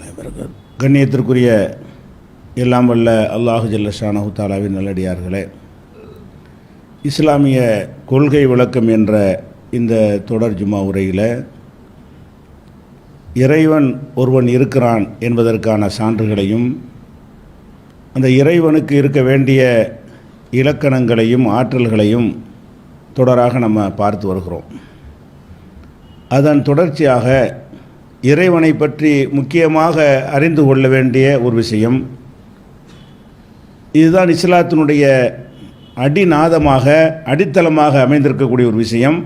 வரகாத் கண்ணியத்திற்குரிய எல்லாம் வல்ல அல்லாஹு ஜல்ல ஷானஹு தாலாவின் நல்லடியார்களே இஸ்லாமிய கொள்கை விளக்கம் என்ற இந்த தொடர் ஜுமா உரையில் இறைவன் ஒருவன் இருக்கிறான் என்பதற்கான சான்றுகளையும் அந்த இறைவனுக்கு இருக்க வேண்டிய இலக்கணங்களையும் ஆற்றல்களையும் தொடராக நம்ம பார்த்து வருகிறோம். அதன் தொடர்ச்சியாக இறைவனை பற்றி முக்கியமாக அறிந்து கொள்ள வேண்டிய ஒரு விஷயம். இதுதான் இஸ்லாத்தினுடைய அடிநாதமாக அடித்தளமாக அமைந்திருக்கக்கூடிய ஒரு விஷயம்.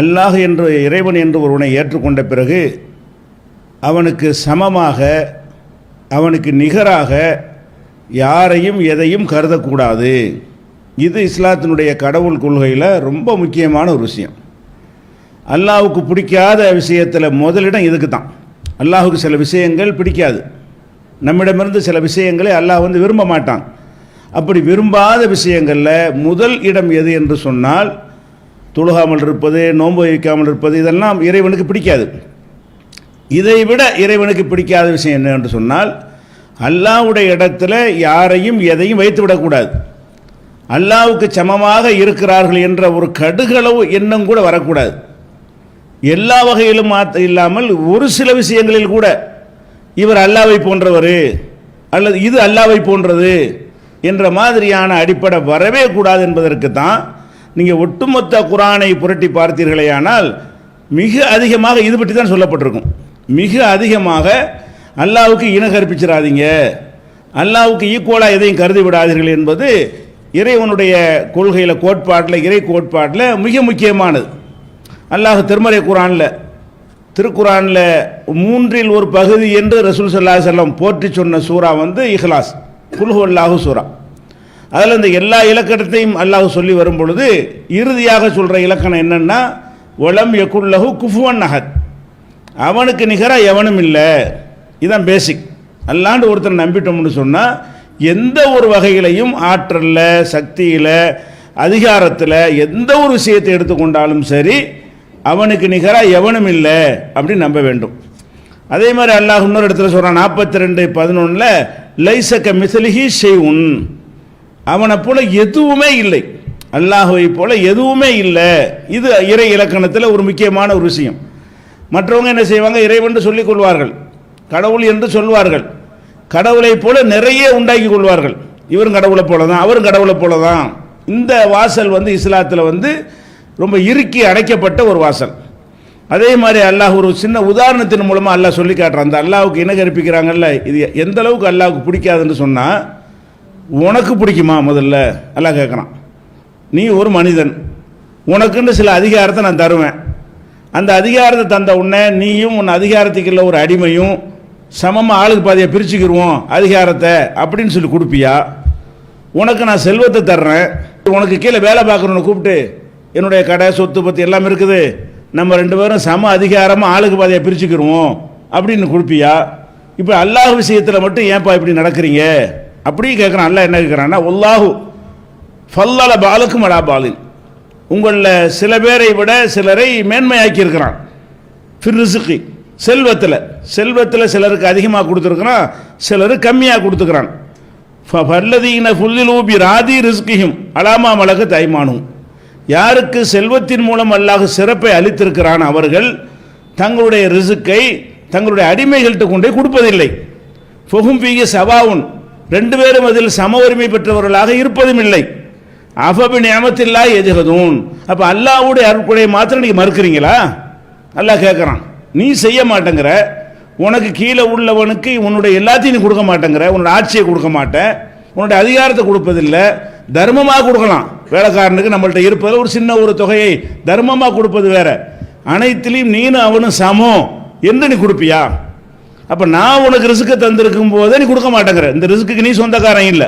அல்லாஹ் என்று இறைவன் என்று ஒருவனை ஏற்றுக்கொண்ட பிறகு அவனுக்கு சமமாக அவனுக்கு நிகராக யாரையும் எதையும் கருதக்கூடாது. இது இஸ்லாத்தினுடைய கடவுள் கொள்கையில் ரொம்ப முக்கியமான ஒரு விஷயம். அல்லாஹுக்கு பிடிக்காத விஷயத்தில் முதலிடம் இதுக்கு தான் அல்லாஹுக்கு சில விஷயங்கள் பிடிக்காது. நம்மிடமிருந்து சில விஷயங்களை அல்லாஹ் வந்து விரும்ப மாட்டான். அப்படி விரும்பாத விஷயங்களில் முதல் இடம் எது என்று சொன்னால் தொழுகாமல் இருப்பது நோன்பு வைக்காமல் இருப்பது இதெல்லாம் இறைவனுக்கு பிடிக்காது. இதை விட இறைவனுக்கு பிடிக்காத விஷயம் என்ன என்று சொன்னால் அல்லாஹ்வுடைய இடத்துல யாரையும் எதையும் வைத்து விடக்கூடாது. அல்லாஹ்வுக்கு சமமாக இருக்கிறார்கள் என்ற ஒரு கடுகளவு எண்ணம் கூட வரக்கூடாது. எல்லா வகையிலும் மாத்த இல்லாமல் ஒரு சில விஷயங்களில் கூட இவர் அல்லாவை போன்றவர் அல்லது இது அல்லாவை போன்றது என்ற மாதிரியான அடிப்படை வரவே கூடாது என்பதற்கு தான் நீங்கள் ஒட்டுமொத்த குரானை புரட்டி பார்த்தீர்களே ஆனால் மிக அதிகமாக இது பற்றி தான் சொல்லப்பட்டிருக்கும். மிக அதிகமாக அல்லாவுக்கு இன கற்பிச்சிடாதீங்க அல்லாவுக்கு ஈக்குவலாக எதையும் கருதி விடாதீர்கள் என்பது இறைவனுடைய கொள்கையில் கோட்பாட்டில் இறை கோட்பாட்டில் மிக முக்கியமானது. அல்லாஹ் திருமறை குரானில் திருக்குரானில் மூன்றில் ஒரு பகுதி என்று ரசூல் சல்லா செல்லம் போற்றி சொன்ன சூறா வந்து இஹ்லாஸ் குல்ஹு அல்லாஹு சூறா. அதில் இந்த எல்லா இலக்கணத்தையும் அல்லாஹ் சொல்லி வரும் பொழுது இறுதியாக சொல்கிற இலக்கணம் என்னென்னா ஒலம் யகுல்லஹு குஃபுவன் நகத் அவனுக்கு நிகராக எவனும் இல்லை. இதுதான் பேசிக் அல்லாண்டு ஒருத்தர் நம்பிட்டோம்னு சொன்னால் எந்த ஒரு வகையிலையும் ஆற்றலில் சக்தியில் அதிகாரத்தில் எந்த ஒரு விஷயத்தை எடுத்துக்கொண்டாலும் சரி அவனுக்கு நிகராக எவனும் இல்லை அப்படின்னு நம்ப வேண்டும். அதே மாதிரி அல்லாஹ் இன்னொரு இடத்துல சொல்கிறான் நாற்பத்தி ரெண்டு பதினொன்றில் லைசக்க மிசலிஹி ஷெய்உன் அவனை போல எதுவுமே இல்லை. அல்லாஹுவை போல எதுவுமே இல்லை. இது இறை இலக்கணத்தில் ஒரு முக்கியமான ஒரு விஷயம். மற்றவங்க என்ன செய்வாங்க? இறைவன் சொல்லிக் கொள்வார்கள். கடவுள் என்று சொல்வார்கள். கடவுளை போல நிறைய உண்டாக்கி கொள்வார்கள். இவரும் கடவுளை போல தான் அவரும் கடவுளை போல தான் இந்த வாசல் வந்து இஸ்லாத்தில் வந்து ரொம்ப இறுக்கி அடைக்கப்பட்ட ஒரு வாசல். அதே மாதிரி அல்லாஹ் ஒரு சின்ன உதாரணத்தின் மூலமாக அல்லாஹ் சொல்லி காட்டுறான். அந்த அல்லாவுக்கு என்ன கற்பிக்கிறாங்கல்ல இது எந்த அளவுக்கு அல்லாவுக்கு பிடிக்காதுன்னு சொன்னால் உனக்கு பிடிக்குமா முதல்ல? அல்லாஹ் கேட்குறான். நீ ஒரு மனிதன். உனக்குன்னு சில அதிகாரத்தை நான் தருவேன். அந்த அதிகாரத்தை தந்த உடனே நீயும் உன் அதிகாரத்துக்குள்ள ஒரு அடிமையும் சமமாக ஆளுக்கு பாதியை பிரிச்சுக்கிடுவோம் அதிகாரத்தை அப்படின்னு சொல்லி கொடுப்பியா? உனக்கு நான் செல்வத்தை தர்றேன். உனக்கு கீழே வேலை பார்க்குறவனை கூப்பிட்டு என்னுடைய கடை சொத்து பற்றி எல்லாம் இருக்குது. நம்ம ரெண்டு பேரும் சம அதிகாரமாக ஆளுக்கு பாதையை பிரிச்சுக்கிருவோம். அப்படின்னு கொடுப்பியா? இப்போ அல்லாஹ் விஷயத்தில் மட்டும் ஏன்ப்பா இப்படி நடக்கிறீங்க? அப்படியும் கேட்குறான் அல்லாஹ் என்ன கேட்குறான்னா ஒல்லாஹு ஃபல்லல பாலுக்கும் அலா பாலின். உங்களில் சில பேரை விட சிலரை மேன்மையாக்கி இருக்கிறான் ஃபிர்ரிசுக்கு செல்வத்தில். செல்வத்தில் சிலருக்கு அதிகமாக கொடுத்துருக்குறான் சிலருக்கு கம்மியாக கொடுத்துக்கிறான். ஃபல்லதீன ஃபுல்லிலூபி ராதி ரிஸ்கியும் அலாமா மலகு தைமானும் யாருக்கு செல்வத்தின் மூலம் அல்லாஹ் சிறப்பை அளித்திருக்கிறான் அவர்கள் தங்களுடைய ரிசுக்கை தங்களுடைய அடிமைகள்கிட்ட கொண்டே கொடுப்பதில்லை. ஃபொகும் பீக சவாவுன் ரெண்டு பேரும் அதில் சம உரிமை பெற்றவர்களாக இருப்பதும் இல்லை. அஃபபி நியமத்தில்லா எஜகதூன் அப்போ அல்லாவுடைய அருட்கொடையை மாத்திரம் நீங்கள் மறுக்கிறீங்களா? அல்லாஹ் கேட்குறான் நீ செய்ய மாட்டேங்கிற. உனக்கு கீழே உள்ளவனுக்கு உன்னுடைய எல்லாத்தையும் நீ கொடுக்க மாட்டேங்கிற. உன்னோட ஆட்சியை கொடுக்க மாட்டேன். உன்னுடைய அதிகாரத்தை கொடுப்பதில்லை. தர்மமாக கொடுக்கலாம். வேலைக்காரனுக்கு நம்மள்ட்ட இருப்பதில் ஒரு சின்ன ஒரு தொகையை தர்மமாக கொடுப்பது வேற. அனைத்திலையும் நீனும் அவனும் சமம். என்று நீ கொடுப்பியா? அப்போ நான் உனக்கு ரிஸ்க்கை தந்திருக்கும் போதே நீ கொடுக்க மாட்டேங்கிற. இந்த ரிஸ்க்கு நீ சொந்தக்காரன் இல்லை.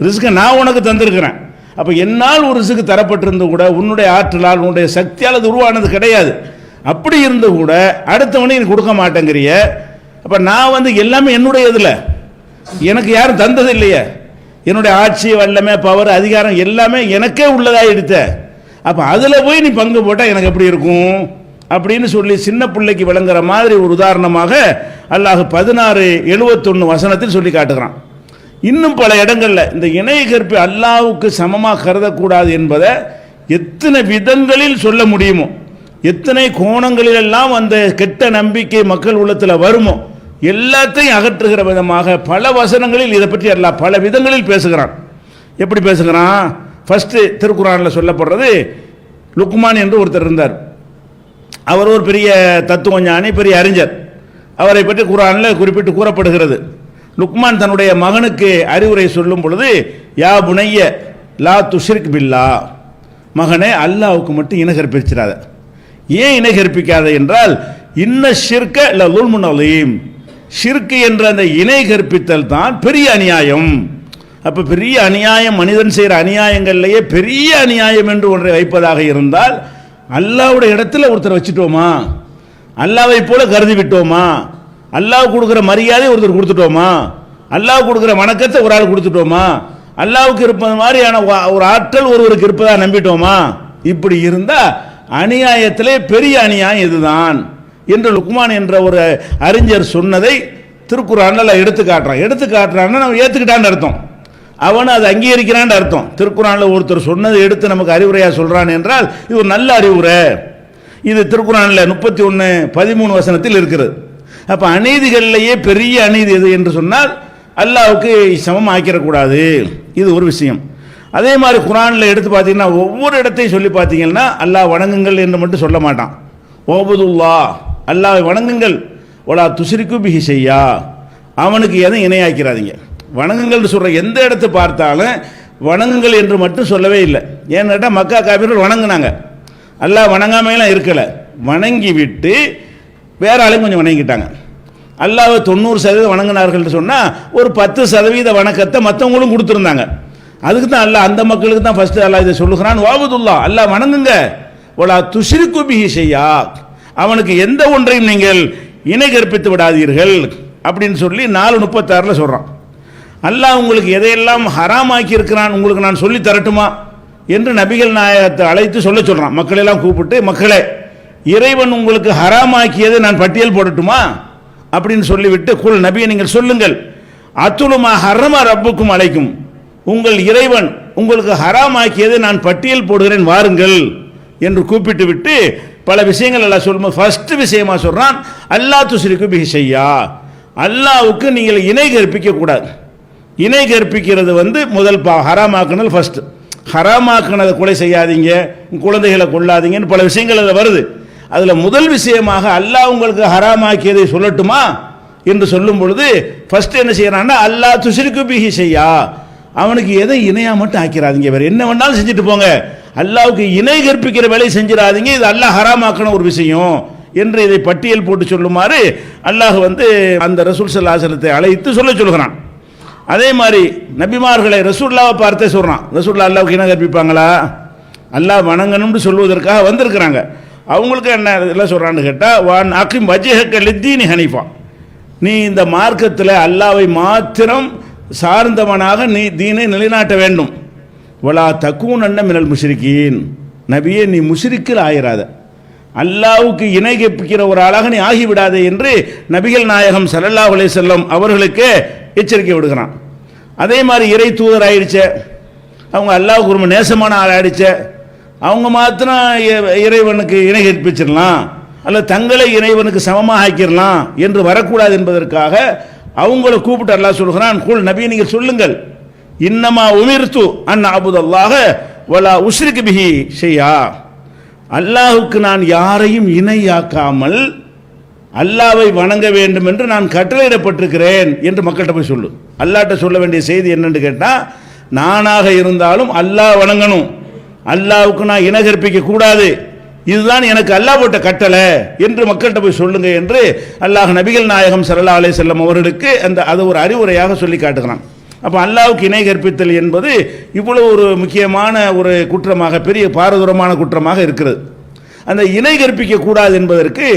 ரிஸ்க்கை நான் உனக்கு தந்திருக்கிறேன். அப்போ என்னால் ஒரு ரிஸ்க்கு தரப்பட்டிருந்து கூட உன்னுடைய ஆற்றலால் உன்னுடைய சக்தியால் அது உருவானது கிடையாது. அப்படி இருந்து கூட அடுத்தவனே நீ கொடுக்க மாட்டேங்கிறிய. அப்போ நான் வந்து எல்லாமே என்னுடைய இதில் எனக்கு யாரும் தந்தது இல்லையே. என்னுடைய ஆட்சி வல்லமை பவர் அதிகாரம் எல்லாமே எனக்கே உள்ளதாக எடுத்த. அப்போ அதில் போய் நீ பங்கு போட்டால் எனக்கு எப்படி இருக்கும்? அப்படின்னு சொல்லி சின்ன பிள்ளைக்கு விளங்குற மாதிரி ஒரு உதாரணமாக அல்லாஹ் பதினாறு எழுபத்தொன்று வசனத்தில் சொல்லி காட்டுகிறான். இன்னும் பல இடங்களில் இந்த இணைய கற்பி அல்லாவுக்கு சமமாக கருதக்கூடாது என்பதை எத்தனை விதங்களில் சொல்ல முடியுமோ எத்தனை கோணங்களிலெல்லாம் அந்த கெட்ட நம்பிக்கை மக்கள் உள்ளத்தில் வருமோ எல்லாத்தையும் அகற்றுகிற விதமாக பல வசனங்களில் இதை பற்றி அல்ல பல விதங்களில் பேசுகிறான். எப்படி பேசுகிறான்? ஃபஸ்ட்டு திருக்குறானில் சொல்லப்படுறது லுக்மான் என்று ஒருத்தர் இருந்தார். அவர் ஒரு பெரிய தத்துவ ஞானி பெரிய அறிஞர். அவரை பற்றி குரானில் குறிப்பிட்டு கூறப்படுகிறது. லுக்மான் தன்னுடைய மகனுக்கு அறிவுரை சொல்லும் பொழுது யா புனைய லா துஷிர்க் பில்லா. மகனே அல்லாவுக்கு மட்டும் இணை ஏன் இணை என்றால் இன்ன ஷிர்க லுல்முன் அலீம். ஷிர்கு என்ற அந்த இணை கற்பித்தல் தான் பெரிய அநியாயம். அப்போ பெரிய அநியாயம் மனிதன் செய்கிற அநியாயங்கள்லேயே பெரிய அநியாயம் என்று ஒன்றை வைப்பதாக இருந்தால் அல்லாவுடைய இடத்துல ஒருத்தர் வச்சுட்டோமா? அல்லாவை போல கருதி விட்டோமா? அல்லாஹ் கொடுக்குற மரியாதை ஒருத்தர் கொடுத்துட்டோமா? அல்லாஹ் கொடுக்குற வணக்கத்தை ஒரு ஆள் கொடுத்துட்டோமா? அல்லாவுக்கு இருப்பது மாதிரியான ஒரு ஆற்றல் ஒருவருக்கு இருப்பதாக நம்பிட்டோமா? இப்படி இருந்தால் அநியாயத்திலே பெரிய அநியாயம் இதுதான். என்று லுக்மான் என்ற ஒரு அறிஞர் சொன்னதை திருக்குறானில் எடுத்து காட்டுறான் எடுத்து காட்டுறான்னா நம்ம ஏற்றுக்கிட்டான்னு அர்த்தம். அவன் அதை அங்கீகரிக்கிறான்னு அர்த்தம். திருக்குறானில் ஒருத்தர் சொன்னதை எடுத்து நமக்கு அறிவுரையாக சொல்கிறான் என்றால் இது ஒரு நல்ல அறிவுரை. இது திருக்குறானில் முப்பத்தி ஒன்று பதிமூணு வசனத்தில் இருக்கிறது. அப்போ அநீதிகளிலேயே பெரிய அநீதி எது என்று சொன்னால் அல்லாவுக்கு சமம் ஆக்கிடக்கூடாது. இது ஒரு விஷயம். அதே மாதிரி குரானில் எடுத்து பார்த்தீங்கன்னா ஒவ்வொரு இடத்தையும் சொல்லி பார்த்தீங்கன்னா அல்லாஹ் வணங்குங்கள் என்று மட்டும் சொல்ல மாட்டான். ஓபதுல்லா அல்லாவை வணங்குங்கள். ஒலா துசிரிக்கு பிஹி செய்யா அவனுக்கு எதுவும் இணையாக்கிறாதீங்க. வணங்குங்கள்னு சொல்கிற எந்த இடத்தை பார்த்தாலும் வணங்குங்கள் என்று மட்டும் சொல்லவே இல்லை. ஏன்னு கேட்டால் மக்கா காப்பீர்கள் வணங்குனாங்க. அல்லாஹ் வணங்காமையெல்லாம் இருக்கலை. வணங்கி விட்டு வேற ஆளையும் கொஞ்சம் வணங்கிட்டாங்க. அல்லாவை தொண்ணூறு சதவீதம் வணங்கினார்கள்னு சொன்னால் ஒரு பத்து சதவீத வணக்கத்தை மற்றவங்களும் கொடுத்துருந்தாங்க. அதுக்கு தான் அல்லாஹ் அந்த மக்களுக்கு தான் ஃபஸ்ட்டு அல்லாஹ் இதை சொல்லுகிறான். வாபுதுல்லா அல்லாஹ் வணங்குங்க. ஒலா துஷிருக்கு பிஹி செய்யா அவனுக்கு எந்த ஒன்றையும் நீங்கள் இணை கற்பித்து விடாதீர்கள் அப்படின்னு சொல்லி நாலு முப்பத்தாறில் சொல்கிறான் அல்லாஹ் உங்களுக்கு எதையெல்லாம் ஹராமாக்கி இருக்கிறான் உங்களுக்கு நான் சொல்லி தரட்டுமா என்று நபிகள் நாயகத்தை அழைத்து சொல்ல சொல்கிறான் மக்களெல்லாம் கூப்பிட்டு மக்களே இறைவன் உங்களுக்கு ஹராமாக்கியதை நான் பட்டியல் போடட்டுமா? அப்படின்னு சொல்லிவிட்டு குல் நபியை நீங்கள் சொல்லுங்கள். அத்துலுமா ஹரமா ரப்புக்கும் அழைக்கும். உங்கள் இறைவன் உங்களுக்கு ஹராமாக்கியதை நான் பட்டியல் போடுகிறேன் வாருங்கள். என்று கூப்பிட்டு விட்டு பல விஷயங்கள் எல்லாம் சொல்லும்போது ஃபர்ஸ்ட் விஷயமா சொல்றான் அல்லாஹ் துஸ்ரிக்கு பிஹி செய்யா அல்லாவுக்கு நீங்கள் இணை கற்பிக்க கூடாது. இணை கற்பிக்கிறது வந்து முதல் பா ஹராமாக்குனது ஃபர்ஸ்ட் ஹராமாக்குனதை கொலை செய்யாதீங்க குழந்தைகளை கொள்ளாதீங்கன்னு பல விஷயங்கள் அதில் வருது. அதில் முதல் விஷயமாக அல்லாஹ் உங்களுக்கு ஹராமாக்கியதை சொல்லட்டுமா என்று சொல்லும் பொழுது ஃபர்ஸ்ட் என்ன செய்யறான்னா அல்லாஹ் துசிருக்கு பிஹி செய்யா அவனுக்கு எதை இணையாக மட்டும் ஆக்கிறாதீங்க வேறு என்ன வேணாலும் செஞ்சுட்டு போங்க. அல்லாவுக்கு இணை கற்பிக்கிற வேலையை செஞ்சிடாதீங்க. இது அல்லாஹ் ஹராமாக்கின ஒரு விஷயம் என்று இதை பட்டியல் போட்டு சொல்லுமாறு அல்லாஹ் வந்து அந்த ரசூல் சல்லாசனத்தை அழைத்து சொல்ல சொல்கிறான். அதே மாதிரி நபிமார்களை ரசூல்லாவை பார்த்தே சொல்கிறான் ரசூல்லா அல்லாவுக்கு இணை கற்பிப்பாங்களா? அல்லாஹ் வணங்கணும்னு சொல்வதற்காக வந்திருக்கிறாங்க. அவங்களுக்கு என்ன இதெல்லாம் சொல்கிறான்னு கேட்டால் வான் அக்கிம் வஜ்ஹக்க லித்தீனி ஹனீஃபா. நீ இந்த மார்க்கத்தில் அல்லாவை மாத்திரம் சார்ந்தவனாக நீ தீனை நிலைநாட்ட வேண்டும். வலா தக்கூன் அண்ண மினல் முஷிரிக்கீன் நபியே நீ முஷிரிக்கில் ஆயிராத. அல்லாவுக்கு இணை கற்பிக்கிற ஒரு ஆளாக நீ ஆகிவிடாதே என்று நபிகள் நாயகம் சல்லல்லா அலே செல்லம் அவர்களுக்கு எச்சரிக்கை விடுகிறான் அதே மாதிரி இறை தூதர் ஆயிடுச்ச. அவங்க அல்லாவுக்கு ரொம்ப நேசமான ஆள் ஆயிடுச்ச. அவங்க மாத்திரம் இ- இறைவனுக்கு இணை கற்பிச்சிடலாம் அல்ல தங்களை இறைவனுக்கு சமமாக ஆக்கிடலாம் என்று வரக்கூடாது என்பதற்காக அவங்கள கூப்பிட்டு அல்லா சொல்கிறான். குல் நபி நீங்கள் சொல்லுங்கள். இன்னமா உமிர்த்து அன் அபுதல்லாக வலா உஷ்ரிக்கு பிஹி செய்யா அல்லாஹுக்கு நான் யாரையும் இணையாக்காமல் அல்லாவை வணங்க வேண்டும் என்று நான் கட்டளையிடப்பட்டிருக்கிறேன் என்று மக்கள்கிட்ட போய் சொல்லு. அல்லாட்ட சொல்ல வேண்டிய செய்தி என்னன்னு கேட்டால் நானாக இருந்தாலும் அல்லாஹ் வணங்கணும். அல்லாவுக்கு நான் இணை கற்பிக்க கூடாது. இதுதான் எனக்கு அல்லாஹ் போட்ட கட்டளை என்று மக்கள்கிட்ட போய் சொல்லுங்க என்று அல்லாஹ் நபிகள் நாயகம் ஸல்லல்லாஹு அலே செல்லம் அவர்களுக்கு அந்த அது ஒரு அறிவுரையாக சொல்லி காட்டுகிறான். அப்போ அல்லாவுக்கு இணை கற்பித்தல் என்பது இவ்வளோ ஒரு முக்கியமான ஒரு குற்றமாக பெரிய பாரதூரமான குற்றமாக இருக்கிறது. அந்த இணை கற்பிக்க கூடாது என்பதற்கு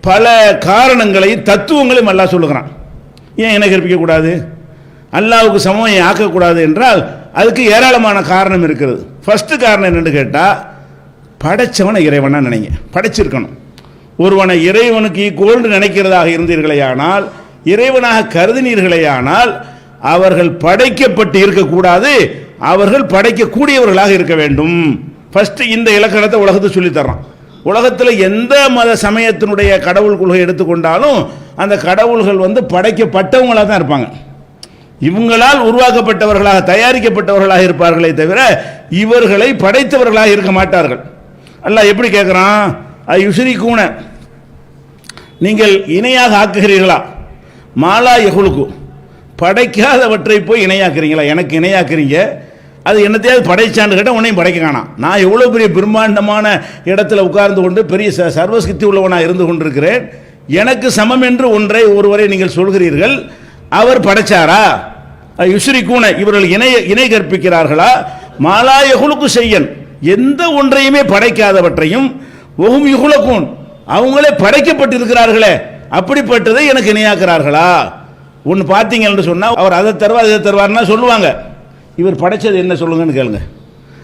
பல காரணங்களையும் தத்துவங்களையும் அல்லா சொல்லுகிறான். ஏன் இணை கற்பிக்க கூடாது? அல்லாவுக்கு சமம் ஆக்கக்கூடாது என்றால் அதுக்கு ஏராளமான காரணம் இருக்கிறது. ஃபஸ்ட்டு காரணம் என்னென்னு கேட்டால் படைச்சவனை இறைவனாக நினைங்க. படைச்சிருக்கணும். ஒருவனை இறைவனுக்கு ஈக்குவல்னு நினைக்கிறதாக இருந்தீர்களேயானால் இறைவனாக கருதினீர்களேயானால் அவர்கள் படைக்கப்பட்டு இருக்கக்கூடாது. அவர்கள் படைக்கக்கூடியவர்களாக இருக்க வேண்டும். ஃபஸ்ட்டு இந்த இலக்கணத்தை உலகத்தை சொல்லித்தர்றான் உலகத்தில் எந்த மத சமயத்தினுடைய கடவுள் கொள்கை எடுத்துக்கொண்டாலும் அந்த கடவுள்கள் வந்து படைக்கப்பட்டவங்களாக தான் இருப்பாங்க. இவங்களால் உருவாக்கப்பட்டவர்களாக தயாரிக்கப்பட்டவர்களாக இருப்பார்களே தவிர இவர்களை படைத்தவர்களாக இருக்க மாட்டார்கள். அல்ல எப்படி கேட்குறான் யுஸ்ரி கூன நீங்கள் இணையாக ஆக்குகிறீர்களா? மாலா எகுலுக்கு படைக்காதவற்றை போய் இணையாக்குறீங்களா? எனக்கு இணையாக்குறீங்க. அது என்னத்தையாவது படைச்சான்னு கேட்டால் உன்னையும் படைக்க காணாம் நான் எவ்வளோ பெரிய பிரம்மாண்டமான இடத்துல உட்கார்ந்து கொண்டு பெரிய ச சர்வசக்தி உள்ளவனாக இருந்து கொண்டிருக்கிறேன். எனக்கு சமம் என்று ஒன்றை ஒருவரை நீங்கள் சொல்கிறீர்கள். அவர் படைச்சாரா? யுஸ்ரி கூன இவர்கள் இணை இணை கற்பிக்கிறார்களா? மாலாயகுலுக்கு செய்யன். எந்த ஒன்றையுமே படைக்காதவற்றையும் ஒகும் யுகுலகூன் அவங்களே படைக்கப்பட்டிருக்கிறார்களே. அப்படிப்பட்டதை எனக்கு இணையாக்குறார்களா? ஒன்று பார்த்தீங்கன்னு சொன்னால் அவர் அதை தருவார் இதை தருவார்னா சொல்லுவாங்க. இவர் படைச்சது என்ன சொல்லுங்கன்னு கேளுங்க.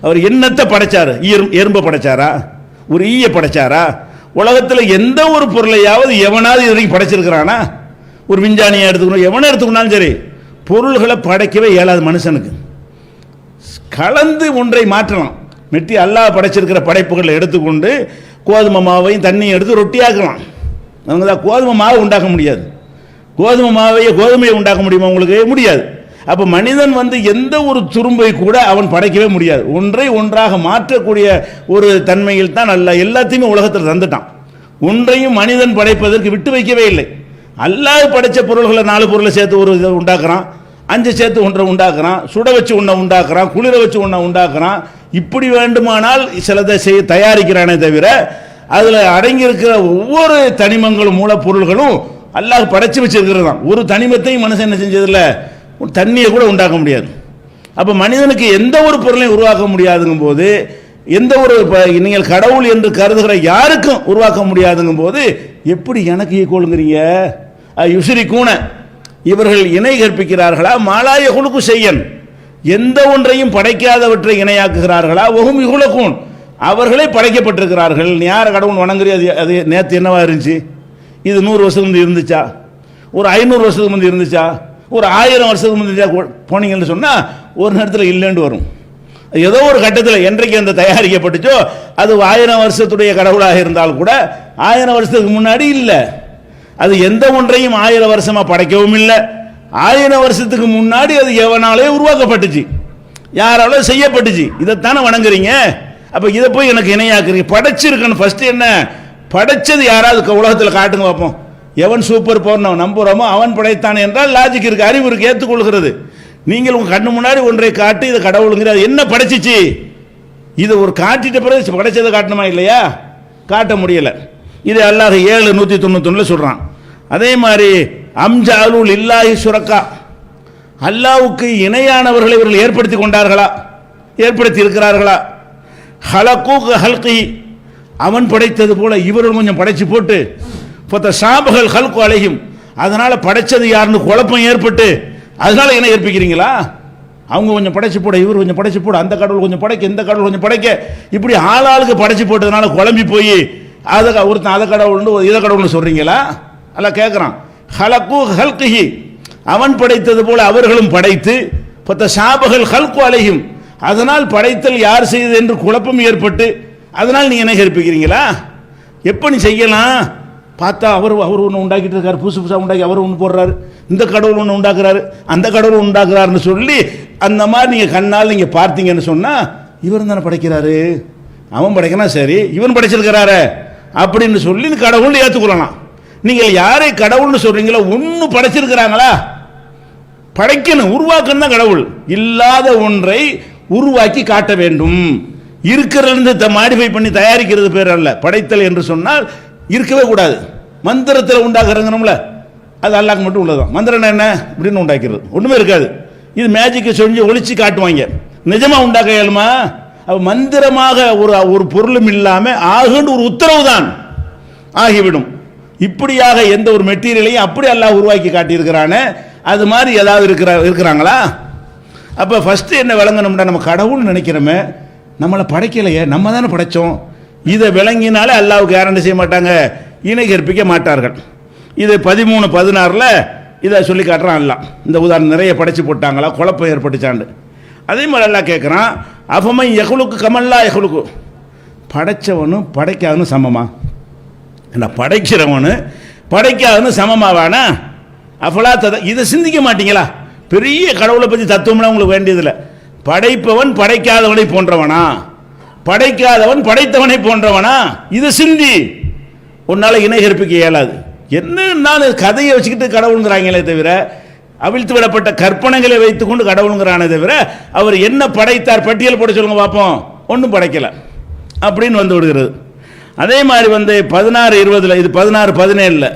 அவர் என்னத்தை படைச்சார்? ஈரும் எறும்பை படைச்சாரா? ஒரு ஈய படைச்சாரா? உலகத்தில் எந்த ஒரு பொருளையாவது எவனாவது இது வரைக்கும் படைச்சிருக்கிறானா? ஒரு விஞ்ஞானியை எடுத்துக்கணும் எவனை எடுத்துக்கணாலும் சரி பொருள்களை படைக்கவே இயலாது மனுஷனுக்கு. கலந்து ஒன்றை மாற்றலாம். மெட்டி அல்லாஹ் படைச்சிருக்கிற படைப்புகளை எடுத்துக்கொண்டு கோதுமை மாவையும் தண்ணியும் எடுத்து ரொட்டியாக்கலாம். அவங்க தான் கோதுமை மாவை உண்டாக்க முடியாது. கோதுமை மாவையை கோதுமையை உண்டாக்க முடியுமா உங்களுக்கு? முடியாது. அப்போ மனிதன் வந்து எந்த ஒரு துரும்பை கூட அவன் படைக்கவே முடியாது. ஒன்றை ஒன்றாக மாற்றக்கூடிய ஒரு தன்மையில் தான் அல்ல எல்லாத்தையுமே உலகத்தில் தந்துட்டான். ஒன்றையும் மனிதன் படைப்பதற்கு விட்டு வைக்கவே இல்லை. அல்லாது படைச்ச பொருள்களை நாலு பொருளை சேர்த்து ஒரு இதை உண்டாக்குறான். அஞ்சு சேர்த்து ஒன்றை உண்டாக்குறான். சுட வச்சு ஒன்றை உண்டாக்குறான். குளிர வச்சு ஒன்றை உண்டாக்குறான். இப்படி வேண்டுமானால் சிலதை செய்ய தயாரிக்கிறானே தவிர அதில் அடங்கியிருக்கிற ஒவ்வொரு தனிமங்களும் மூலப்பொருள்களும் அல்லாஹ் படைச்சு வச்சிருக்கிறது தான். ஒரு தனிமத்தையும் மனுஷன் என்ன செஞ்சதில்ல? தண்ணியை கூட உண்டாக்க முடியாது. அப்போ மனிதனுக்கு எந்த ஒரு பொருளையும் உருவாக்க முடியாதுங்கும் போது எந்த ஒரு நீங்கள் கடவுள் என்று கருதுகிற யாருக்கும் உருவாக்க முடியாதுங்கும் போது எப்படி எனக்கு ஈக்குவலுங்கிறீங்க யுசிரி கூன இவர்கள் இணை கற்பிக்கிறார்களா? மாலாய குழுக்கு செய்யன். எந்த ஒன்றையும் படைக்காதவற்றை இணையாக்குகிறார்களா? ஒகும் இகுலக்கூன் அவர்களே படைக்கப்பட்டிருக்கிறார்கள். யார் கடவுள் வணங்குறிய அது அது நேற்று என்னவா இருந்துச்சு? இது நூறு வருஷத்துக்கு முந்தி இருந்துச்சா? ஒரு ஐநூறு வருஷத்துக்கு முந்தி இருந்துச்சா? ஒரு ஆயிரம் வருஷத்துக்கு முந்தி போனீங்கன்னு சொன்னால் ஒரு நேரத்தில் இல்லைன்னு வரும். ஏதோ ஒரு கட்டத்தில் என்றைக்கு அந்த தயாரிக்கப்பட்டுச்சோ அது ஆயிரம் வருஷத்துடைய கடவுளாக இருந்தால் கூட ஆயிரம் வருஷத்துக்கு முன்னாடி இல்லை. அது எந்த ஒன்றையும் ஆயிரம் வருஷமாக படைக்கவும் இல்லை. ஆயிரம் வருஷத்துக்கு முன்னாடி அது எவனாலே உருவாக்கப்பட்டுச்சு. யாரால செய்யப்பட்டுச்சு. இதைத்தானே வணங்குறீங்க? அப்போ இதை போய் எனக்கு இணையாக்குறீங்க. படைச்சிருக்கணும் ஃபஸ்ட்டு என்ன? படைச்சது யாராவது க- உலகத்தில் காட்டுங்க பார்ப்போம் எவன் சூப்பர் போர்னோ நம்புறோமோ அவன் படைத்தான் என்றால் லாஜிக் இருக்கு அறிவு இருக்கு ஏற்றுக்கொள்கிறது நீங்கள் உங்க கண்ணு முன்னாடி ஒன்றை காட்டி இது கடவுளுங்கிற அது என்ன படைச்சிச்சு? இது ஒரு காட்டிட்ட பிறகு படைச்சதை காட்டணுமா இல்லையா? காட்ட முடியல. இது அல்லாஹ் ஏழு நூற்றி தொண்ணூத்தொன்னில் சொல்கிறான் அதே மாதிரி அம்ஜாலுல் இல்லாஹி சுரக்கா. அல்லாவுக்கு இணையானவர்களை இவர்கள் ஏற்படுத்தி கொண்டார்களா? ஏற்படுத்தி இருக்கிறார்களா? ஹலக்கூ ஹல்கி. அவன் படைத்தது போல இவரும் கொஞ்சம் படைச்சு போட்டு பொத்த சாபகள் ஹல்கு அலையும். அதனால படைச்சது யாருன்னு குழப்பம் ஏற்பட்டு அதனால என்ன ஏற்பிக்கிறீங்களா? அவங்க கொஞ்சம் படைச்சு போட இவர் கொஞ்சம் படைச்சு போட அந்த கடவுள் கொஞ்சம் படைக்க இந்த கடவுள் கொஞ்சம் படைக்க. இப்படி ஆளாளுக்கு படைச்சு போட்டதுனால குழம்பி போய் அதை ஒருத்தன் அதை கடவுள்னு இதை கடவுள்னு சொல்றீங்களா? அல்ல கேட்குறான் ஹலக்கு ஹல்குஹி. அவன் படைத்தது போல அவர்களும் படைத்து பத்த சாபகள் ஹல்கு அலையும். அதனால் படைத்தல் யார் செய்தது என்று குழப்பம் ஏற்பட்டு அதனால் நீங்கள் என்ன கற்பிக்கிறீங்களா எப்போ நீ செய்யலாம்? பார்த்தா அவர் அவர் ஒன்று உண்டாக்கிட்டு இருக்கார். புதுசு புதுசாக உண்டாக்கி அவர் ஒன்று போடுறாரு. இந்த கடவுள் ஒன்று உண்டாக்குறாரு. அந்த கடவுள் உண்டாக்குறாருன்னு சொல்லி அந்த மாதிரி நீங்கள் கண்ணால் நீங்கள் பார்த்தீங்கன்னு சொன்னால் இவர் தானே படைக்கிறாரு. அவன் படைக்கணும் சரி இவன் படைச்சிருக்கிறாரு அப்படின்னு சொல்லி இந்த கடவுள் ஏற்றுக்கொள்ளலாம் நீங்கள் யாரை கடவுள்னு சொல்கிறீங்களோ ஒன்று படைச்சிருக்கிறாங்களா? படைக்கணும் உருவாக்கணும் தான் கடவுள். இல்லாத ஒன்றை உருவாக்கி காட்ட வேண்டும். இருக்கிறது மாடிஃபை பண்ணி தயாரிக்கிறது பேர் அல்ல. படைத்தல் என்று சொன்னால் இருக்கவே கூடாது. மந்திரத்தில் உண்டாக்குறங்கிறோம்ல அது அல்லாக்கு மட்டும் உள்ளதான் மந்திரம் என்ன? இப்படின்னு உண்டாக்கிறது. ஒன்றுமே இருக்காது. இது மேஜிக்கை சொல்லி ஒழிச்சு காட்டுவாங்க. நிஜமாக உண்டாக்க இயலுமா அப்போ மந்திரமாக ஒரு ஒரு பொருளும் இல்லாமல் ஆகுன்னு ஒரு உத்தரவு தான் ஆகிவிடும். இப்படியாக எந்த ஒரு மெட்டீரியலையும் அப்படி அல்லாஹ் உருவாக்கி காட்டியிருக்கிறானே அது மாதிரி ஏதாவது இருக்கிற இருக்கிறாங்களா? அப்போ ஃபஸ்ட்டு என்ன விளங்கணும்னா நம்ம கடவுள்னு நினைக்கிறோமே நம்மளை படைக்கலையே நம்ம தானே படைச்சோம். இதை விளங்கினாலே அல்லாவுக்கு கேரண்டி செய்ய மாட்டாங்க. இணை கற்பிக்க மாட்டார்கள். இது பதிமூணு பதினாறில் இதை சொல்லி காட்டுறான் அல்லா இந்த உதாரணம் நிறைய படைச்சு போட்டாங்களா குழப்பம் ஏற்பட்டுச்சாண்டு. அதே மாதிரி எல்லாம் கேட்குறான் அஃபமை எகுலுக்கு கமல்லா எகுலுக்கு படைச்சவனும் படைக்காதனும் சமமா? என்ன படைக்கிறவனு படைக்காதனு சமமாவானா? அஃபலா தத இதை சிந்திக்க மாட்டீங்களா? பெரிய கடவுளை பற்றி தத்துவம்லாம் உங்களுக்கு வேண்டியதில்லை. படைப்பவன் படைக்காதவனை போன்றவனா? படைக்காதவன் படைத்தவனை போன்றவனா? இது சிந்தி. உன்னால் இணைகற்பிக்க இயலாது. என்ன கதையை வச்சுக்கிட்டு கடவுளுங்கிறாங்களே தவிர அவிழ்த்து விடப்பட்ட கற்பனைகளை வைத்துக்கொண்டு கடவுளுங்கிறானே தவிர அவர் என்ன படைத்தார் பட்டியல் போட சொல்லுங்க பார்ப்போம். ஒன்றும் படைக்கல. அப்படின்னு வந்து விடுகிறது. அதே மாதிரி வந்து பதினாறு இருபதுல இது பதினாறு பதினேழில்.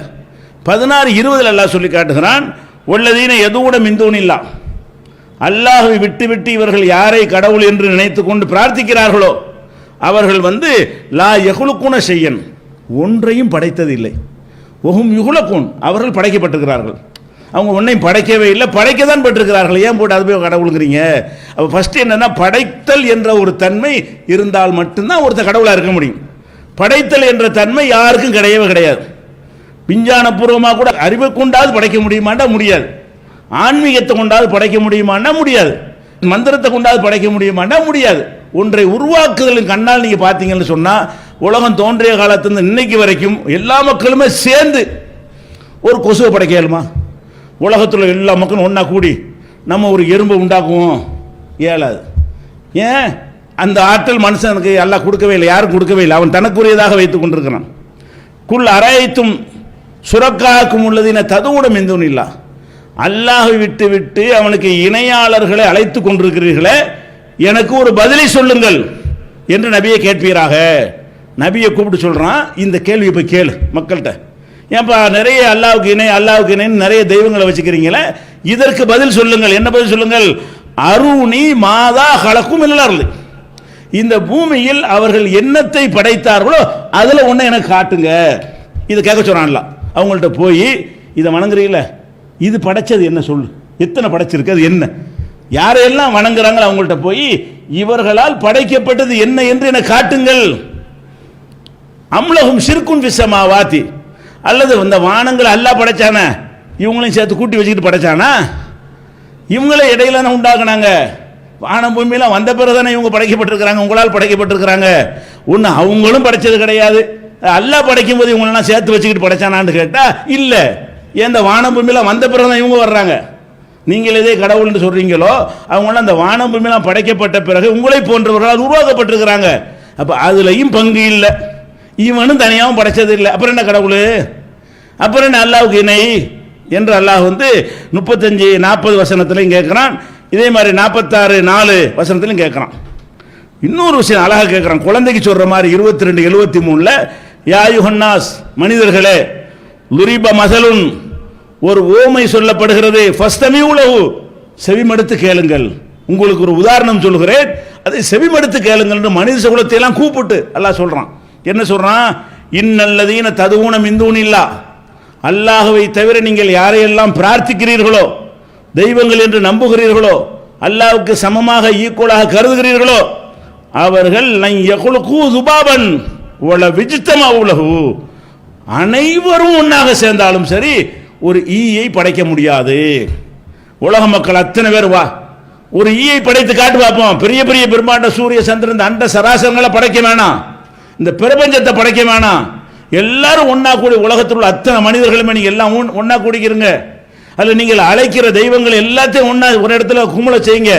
பதினாறு இருபதுல எல்லாம் சொல்லி காட்டுகிறான் உள்ளதீன எதுவுட மிந்தூன் இல்லாம் அல்லாஹை விட்டு விட்டு இவர்கள் யாரை கடவுள் என்று நினைத்து கொண்டு பிரார்த்திக்கிறார்களோ அவர்கள் வந்து லா எகுலுக்குன செய்யன் ஒன்றையும் படைத்ததில்லை. ஒகும் யுகுலக்கூன் அவர்கள் படைக்கப்பட்டிருக்கிறார்கள். அவங்க ஒன்றையும் படைக்கவே இல்லை படைக்க தான் பட்டிருக்கிறார்கள் ஏன் போட்டு அது போய் கடவுளுங்கிறீங்க? அப்போ ஃபஸ்ட்டு என்னென்னா படைத்தல் என்ற ஒரு தன்மை இருந்தால் மட்டும்தான் ஒருத்தர் கடவுளாக இருக்க முடியும். படைத்தல் என்ற தன்மை யாருக்கும் கிடையவே கிடையாது. விஞ்ஞானபூர்வமாக கூட அறிவை கொண்டாவது படைக்க முடியுமாண்டா? முடியாது. ஆன்மீகத்தை கொண்டாது படைக்க முடியுமான்னா முடியாது. மந்திரத்தை கொண்டாது படைக்க முடியுமான்னா முடியாது. ஒன்றை உருவாக்குதலின் கண்ணால் நீங்கள் பார்த்தீங்கன்னு சொன்னால் உலகம் தோன்றிய காலத்திலிருந்து இன்னைக்கு வரைக்கும் எல்லா மக்களுமே சேர்ந்து ஒரு கொசுவை படைக்க இயலுமா? உலகத்தில் எல்லா மக்களும் ஒன்றா கூடி நம்ம ஒரு எறும்பை உண்டாக்குவோம். இயலாது. ஏன்? அந்த ஆற்றல் மனுஷனுக்கு எல்லாம் கொடுக்கவே இல்லை யாரும் கொடுக்கவே இல்லை. அவன் தனக்குரியதாக வைத்துக் கொண்டிருக்கிறான். குள் அரைத்தும் சுரக்காக்கும் உள்ளதின ததுவுடம் எந்தவும் இல்லை அல்லாஹை விட்டு விட்டு அவனுக்கு இணையாளர்களை அழைத்து கொண்டிருக்கிறீர்களே எனக்கு ஒரு பதிலை சொல்லுங்கள் என்று நபியை கேட்பீராக. நபியை கூப்பிட்டு சொல்கிறான் இந்த கேள்வி இப்போ கேளு மக்கள்கிட்ட. ஏன்பா நிறைய அல்லாவுக்கு இணை அல்லாவுக்கு இணைன்னு நிறைய தெய்வங்களை வச்சுக்கிறீங்களே இதற்கு பதில் சொல்லுங்கள். என்ன பதில் சொல்லுங்கள்? அருணி மாதா கலக்கும் இல்லார்கள் இந்த பூமியில் அவர்கள் என்னத்தை படைத்தார்களோ அதில் ஒன்று எனக்கு காட்டுங்க. இதை கேட்க சொல்கிறான்ல அவங்கள்ட்ட போய் இதை வணங்குறீங்கள இது படைச்சது என்ன சொல்லு எத்தனை படைச்சிருக்கு? அது என்ன? யாரையெல்லாம் வணங்குறாங்களோ அவங்கள்ட்ட போய் இவர்களால் படைக்கப்பட்டது என்ன என்று என காட்டுங்கள். அம்லகும் சிறுக்குன் விஷமா வாத்தி அல்லது இந்த வானங்களை அல்லா படைச்சானே? இவங்களையும் சேர்த்து கூட்டி வச்சுக்கிட்டு படைச்சானா? இவங்களே இடையில உண்டாக்குனாங்க? வானம் பூமியெல்லாம் வந்த பிறகு தானே இவங்க படைக்கப்பட்டிருக்கிறாங்க? உங்களால் படைக்கப்பட்டிருக்கிறாங்க. ஒன்று அவங்களும் படைச்சது கிடையாது. அல்லா படைக்கும் போது இவங்களெல்லாம் சேர்த்து வச்சுக்கிட்டு படைச்சானான்னு கேட்டால் இல்லை. ஏன் இந்த வானம் வந்த பிறகு தான் இவங்க வர்றாங்க? நீங்கள் எதே கடவுள்னு சொல்கிறீங்களோ அவங்களாம் அந்த வானம் படைக்கப்பட்ட பிறகு உங்களை போன்றவர்களால் உருவாக்கப்பட்டிருக்கிறாங்க. அப்போ அதுலேயும் பங்கு இல்லை. இவனும் தனியாகவும் படைச்சது இல்லை. அப்புறம் என்ன கடவுள்? அப்புறம் என்ன அல்லாவுக்கு இணை? என்று அல்லாஹ் வந்து முப்பத்தஞ்சு நாற்பது வசனத்திலையும் கேட்குறான். இதே மாதிரி நாற்பத்தாறு நாலு வசனத்திலையும் கேட்குறான். இன்னொரு விஷயம் அழகாக கேட்குறான். குழந்தைக்கு சொல்கிற மாதிரி இருபத்தி ரெண்டு எழுபத்தி மூணில் யாயுஹன்னாஸ் மனிதர்களே லுரிப மசலுன் ஒரு ஓமை சொல்லப்படுகிறது. ஃபஸ்தமி உலகு செவிமடுத்து கேளுங்கள். உங்களுக்கு ஒரு உதாரணம் சொல்கிறேன். அதை செவிமடுத்து கேளுங்கள் மனித குலத்தை எல்லாம் கூப்பிட்டு அல்லாஹ் சொல்கிறான் என்ன சொல்கிறான் இன்னல்லதீன ததுவூனம் இந்தூன் இல்லா அல்லாஹுவை தவிர நீங்கள் யாரையெல்லாம் பிரார்த்திக்கிறீர்களோ தெய்வங்கள் என்று நம்புகிறீர்களோ அல்லாவுக்கு சமமாக ஈக்குவலாக கருதுகிறீர்களோ அவர்கள் சுபாபன் உல விஜித்தமா உலகு. அனைவரும் ஒன்றாக சேர்ந்தாலும் சரி ஒரு ஈயை படைக்க முடியாது. உலக மக்கள் அத்தனை பேர் வா. ஒரு ஈயை படைத்து காட்டு பார்ப்போம். பெரிய பெரிய பெரும்பாண்ட சூரிய சந்திரன் இந்த அண்ட சராசரங்களை படைக்க வேணாம். இந்த பிரபஞ்சத்தை படைக்க வேணாம். எல்லாரும் ஒன்னா கூடி உலகத்தில் உள்ள அத்தனை மனிதர்களுமே நீங்கள் எல்லாம் ஒன்னா கூடிக்கிறீங்க அதில் நீங்கள் அழைக்கிற தெய்வங்கள் எல்லாத்தையும் ஒன்றா ஒரு இடத்துல கும்பல செய்யுங்க.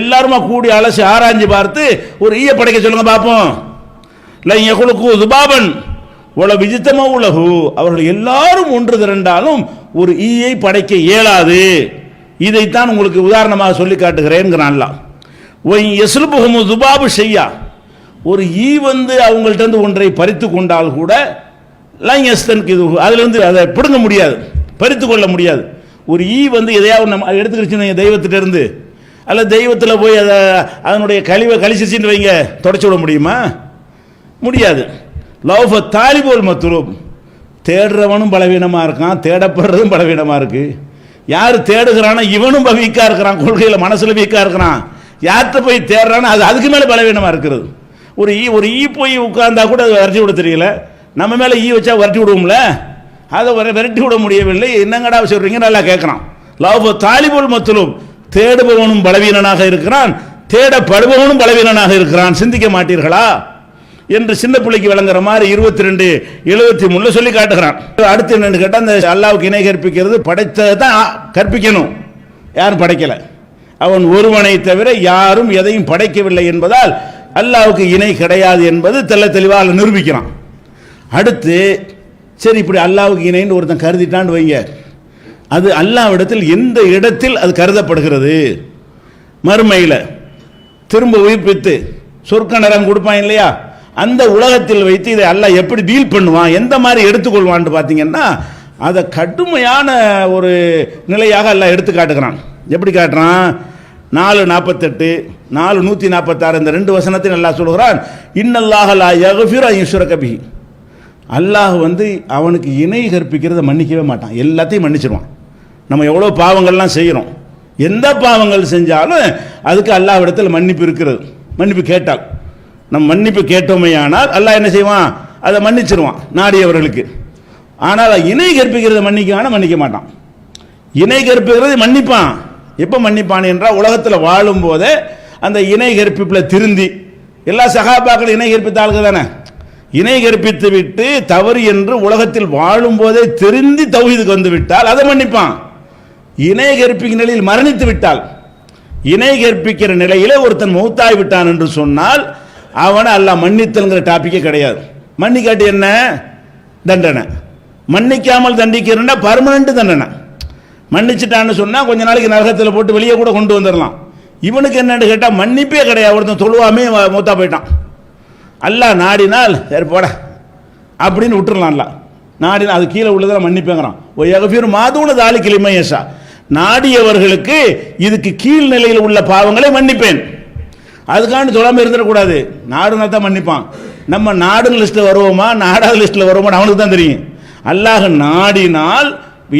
எல்லாருமா கூடி அலசி ஆராய்ஞ்சு பார்த்து ஒரு ஈய படைக்க சொல்லுங்க பார்ப்போம். இல்லை எங்களுக்கு துபாபன் உல விஜித்தமோ உலகு. அவர்கள் எல்லாரும் ஒன்று திரண்டாலும் ஒரு ஈயை படைக்க இயலாது. இதைத்தான் உங்களுக்கு உதாரணமாக சொல்லி காட்டுகிறேன்கிறான்லாம் ஒய் எசுலுபுகமு துபாபு செய்யா ஒரு ஈ வந்து அவங்கள்ட்ட இருந்து ஒன்றை பறித்து கொண்டால் கூட லங்கஸ்தனுக்கு இது அதுலேருந்து அதை பிடுங்க முடியாது. பறித்து கொள்ள முடியாது. ஒரு ஈ வந்து எதையாவது நம்ம எடுத்துக்கிடுச்சு தெய்வத்திட்டேருந்து. அல்ல தெய்வத்தில் போய் அதை அதனுடைய கழிவை கழிச்சிச்சின்னு வைங்க தொடச்சி விட முடியுமா? முடியாது. லவ் தாலிபோல் மத்துரும் தேடுறவனும் பலவீனமாக இருக்கான் தேடப்படுறதும் பலவீனமாக இருக்குது யார் தேடுகிறானோ இவனும் வீக்காக இருக்கிறான் கொள்கையில் மனசில் வீக்காக இருக்கிறான். யார்கிட்ட போய் தேடுறானோ அது அதுக்கு மேலே பலவீனமாக இருக்கிறது. ஒரு ஈ ஒரு ஈ போய் உட்கார்ந்தா கூட அது விரட்டி விட தெரியல. நம்ம மேலே ஈ வச்சா விரட்டி விடுவோம்ல? அதை வர விரட்டி விட முடியவில்லை. என்னங்கடா சொல்கிறீங்க நல்லா கேட்குறான். லவ் தாலிபோல் மத்துலும் தேடுபவனும் பலவீனனாக இருக்கிறான். தேடப்படுபவனும் பலவீனனாக இருக்கிறான். சிந்திக்க மாட்டீர்களா? என்று சின்ன பிள்ளைக்கு விளங்குற மாதிரி இருபத்தி ரெண்டு எழுபத்தி மூணுல சொல்லி காட்டுகிறான். அடுத்து என்னன்னு கேட்டால் அந்த அல்லாவுக்கு இணை கற்பிக்கிறது படைத்ததை தான் கற்பிக்கணும். யாரும் படைக்கல. அவன் ஒருவனை தவிர யாரும் எதையும் படைக்கவில்லை என்பதால் அல்லாவுக்கு இணை கிடையாது என்பது தெல்ல தெளிவாக நிரூபிக்கிறான். அடுத்து சரி இப்படி அல்லாவுக்கு இணைன்னு ஒருத்தன் கருதிட்டான்னு வைங்க. அது அல்லாவிடத்தில் எந்த இடத்தில் அது கருதப்படுகிறது? மறுமையில் திரும்ப உயிர்ப்பித்து சொர்க்க நிறம் கொடுப்பான் இல்லையா? அந்த உலகத்தில் வைத்து இதை அல்லாஹ் எப்படி டீல் பண்ணுவான் எந்த மாதிரி எடுத்துக்கொள்வான்னு பார்த்தீங்கன்னா அதை கடுமையான ஒரு நிலையாக எல்லாம் எடுத்து காட்டுகிறான். எப்படி காட்டுறான்? நாலு நாற்பத்தெட்டு நாலு நூற்றி நாற்பத்தாறு இந்த ரெண்டு வசனத்தையும் நல்லா சொல்கிறான். இன்னல்லாஹலா யகுஃபிர் ஐஸ்வர கபி அல்லாஹ் வந்து அவனுக்கு இணை கற்பிக்கிறத மன்னிக்கவே மாட்டான். எல்லாத்தையும் மன்னிச்சிருவான். நம்ம எவ்வளோ பாவங்கள்லாம் செய்கிறோம். எந்த பாவங்கள் செஞ்சாலும் அதுக்கு அல்லாஹ் இடத்துல மன்னிப்பு இருக்கிறது. மன்னிப்பு கேட்டால். நம் மன்னிப்பு கேட்டோமையானால் அல்லாஹ் என்ன செய்வான்? அதை மன்னிச்சிருவான் நாடியவர்களுக்கு. ஆனால் இணை கற்பிக்கிறத மன்னிக்கான மன்னிக்க மாட்டான். இணை கற்பிக்கிறது மன்னிப்பான். எப்போ மன்னிப்பான் என்றால் உலகத்தில் வாழும் போதே அந்த இணை கற்பிப்பில் திருந்தி. எல்லா சகாபாக்களும் இணை கற்பித்த தானே? இணை கற்பித்து விட்டு தவறு என்று உலகத்தில் வாழும் போதே திருந்தி தௌஹீதுக்கு வந்து விட்டால் அதை மன்னிப்பான். இணை கற்பிக்கும் நிலையில் மரணித்து விட்டால் இணை கற்பிக்கிற நிலையிலே ஒருத்தன் மௌத்தாய் விட்டான் என்று சொன்னால் அவனை அல்ல மன்னித்தல்ங்கிற டாப்பிக்கே கிடையாது. மன்னிக்காட்டி என்ன? தண்டனை. மன்னிக்காமல் தண்டிக்கிறன்னா பர்மனண்ட் தண்டனை. மன்னிச்சிட்டான்னு சொன்னால் கொஞ்ச நாளைக்கு நரகத்தில் போட்டு வெளியே கூட கொண்டு வந்துடலாம் இவனுக்கு என்னன்னு கேட்டால் மன்னிப்பே கிடையாது. ஒருத்தன் தொழுவாமே மூத்தா போயிட்டான். அல்லா நாடினால் சரி போட அப்படின்னு விட்டுறலாம்ல நாடினால் அது கீழே உள்ளதெல்லாம் மன்னிப்பேங்கிறான். ஓ எகஃபீர் மாதூன தாலி கிளிமையசா நாடியவர்களுக்கு இதுக்கு கீழ் நிலையில் உள்ள பாவங்களை மன்னிப்பேன். அதுக்காண்டு சொல்லாமல் இருந்துடக்கூடாது. நாடுனா தான் மன்னிப்பான். நம்ம நாடுங்க லிஸ்ட்டில் வருவோமா? நாடாத லிஸ்ட்டில் வருவோமா அவனுக்கு தான் தெரியும். அல்லாஹ் நாடினால்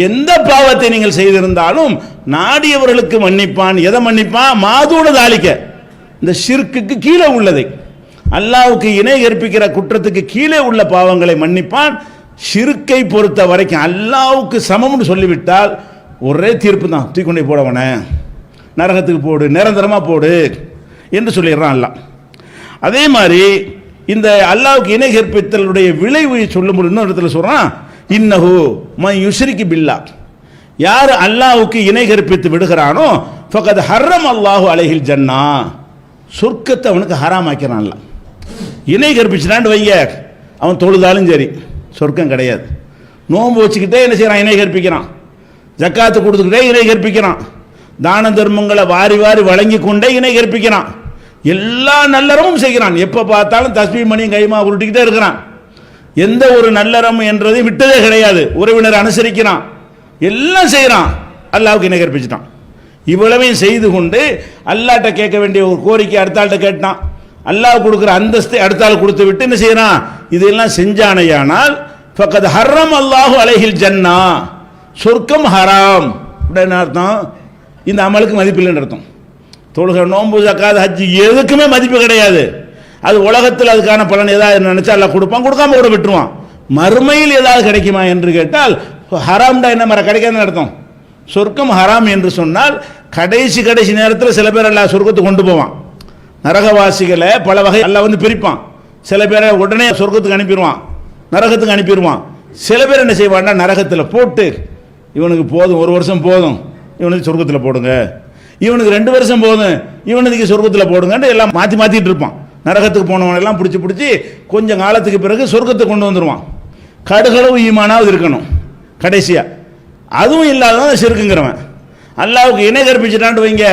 எந்த பாவத்தை நீங்கள் செய்திருந்தாலும் நாடியவர்களுக்கு மன்னிப்பான். எதை மன்னிப்பான்? மாதோட தாளிக்க இந்த ஷிர்க்குக்கு கீழே உள்ளதை. அல்லாவுக்கு இணை ஏற்பிக்கிற குற்றத்துக்கு கீழே உள்ள பாவங்களை மன்னிப்பான். ஷிர்க்கை பொறுத்த வரைக்கும் அல்லாவுக்கு சமம்னு சொல்லிவிட்டால் ஒரே தீர்ப்பு தான். தூக்கொண்டே போடவனே போடவன. நரகத்துக்கு போடு. நிரந்தரமாக போடு. என்று சொல்லிடுறான் அல்லாஹ். அதே மாதிரி இந்த அல்லாவுக்கு இணை கற்பித்தலுடைய விளைவு சொல்லும் இன்னொரு இடத்துல சொல்கிறான் இன்னஹு ம யுஸ்ரிக்கு பில்லா. யார் அல்லாவுக்கு இணை கற்பித்து விடுகிறானோ ஃபகத் ஹர்ரம் அல்லாஹு அழகில் ஜன்னா. சொர்க்கத்தை அவனுக்கு ஹராம் ஆக்கிறான்ல இணை கற்பிச்சினான்னு வைங்க. அவன் தொழுதாலும் சரி சொர்க்கம் கிடையாது. நோன்பு வச்சுக்கிட்டே என்ன செய்கிறான் இணை கற்பிக்கிறான். ஜக்காத்து கொடுத்துக்கிட்டே இணை கற்பிக்கிறான். தான தர்மங்களை வாரி வாரி வழங்கி கொண்டே இணை கற்பிக்கிறான். எல்லா நல்லறமும் செய்கிறான். எப்போ பார்த்தாலும் தஸ்மி மணியும் கைமா உருட்டிக்கிட்டே இருக்கிறான். எந்த ஒரு நல்லறம் என்றதையும் விட்டதே கிடையாது. உறவினர் அனுசரிக்கிறான். எல்லாம் செய்கிறான். அல்லாவுக்கு இணை கற்பிச்சிட்டான். இவ்வளவையும் செய்து கொண்டு அல்லாட்ட கேட்க வேண்டிய ஒரு கோரிக்கை அடுத்த ஆள்கிட்ட கேட்டான். அல்லாஹ் கொடுக்குற அந்தஸ்தை அடுத்த ஆள் கொடுத்து விட்டு என்ன செய்யறான்? இதெல்லாம் செஞ்சானையானால் பக்கத்து ஹர்ரம் அல்லாஹு அலைஹில் ஜன்னா. சொர்க்கம் ஹராம். அப்படின்னு அர்த்தம். இந்த அமலுக்கு மதிப்பில்லைன்னு அர்த்தம். தொழுகை நோன்பு ஜக்காத் ஹஜ்ஜு எதுக்குமே மதிப்பு கிடையாது. அது உலகத்தில் அதுக்கான பலன் ஏதாவது நினைச்சா எல்லாம் கொடுப்பான் கொடுக்காம கூட விட்டுருவான். மறுமையில் ஏதாவது கிடைக்குமா என்று கேட்டால் ஹராம்டா என்ன மர கிடைக்காதுன்னு அர்த்தம். சொர்க்கம் ஹராம் என்று சொன்னால் கடைசி கடைசி நேரத்தில் சில பேர் எல்லாம் சொர்க்கத்துக்கு கொண்டு போவான். நரகவாசிகளை பல வகை எல்லாம் வந்து பிரிப்பான். சில பேரை உடனே சொர்க்கத்துக்கு அனுப்பிடுவான் நரகத்துக்கு அனுப்பிடுவான். சில பேர் என்ன செய்வான்னா நரகத்தில் போட்டு இவனுக்கு போதும் ஒரு வருஷம் போதும் இவனுக்கு சொர்க்கத்தில் போடுங்க. இவனுக்கு ரெண்டு வருஷம் போதும். இவனுக்கு சொர்க்கத்தில் போடுங்கன்னு எல்லாம் மாற்றி மாற்றிட்டு இருப்பான். நரகத்துக்கு போனவனெல்லாம் பிடிச்சி பிடிச்சி கொஞ்சம் காலத்துக்கு பிறகு சொர்க்கத்தை கொண்டு வந்துடுவான் கடுகளவு ஈமானாவது இருக்கணும். கடைசியாக அதுவும் இல்லாதவன் சிறுக்குங்கிறவன் அல்லாவுக்கு இணை கற்பிச்சிட்டான்ட்டு வைங்க.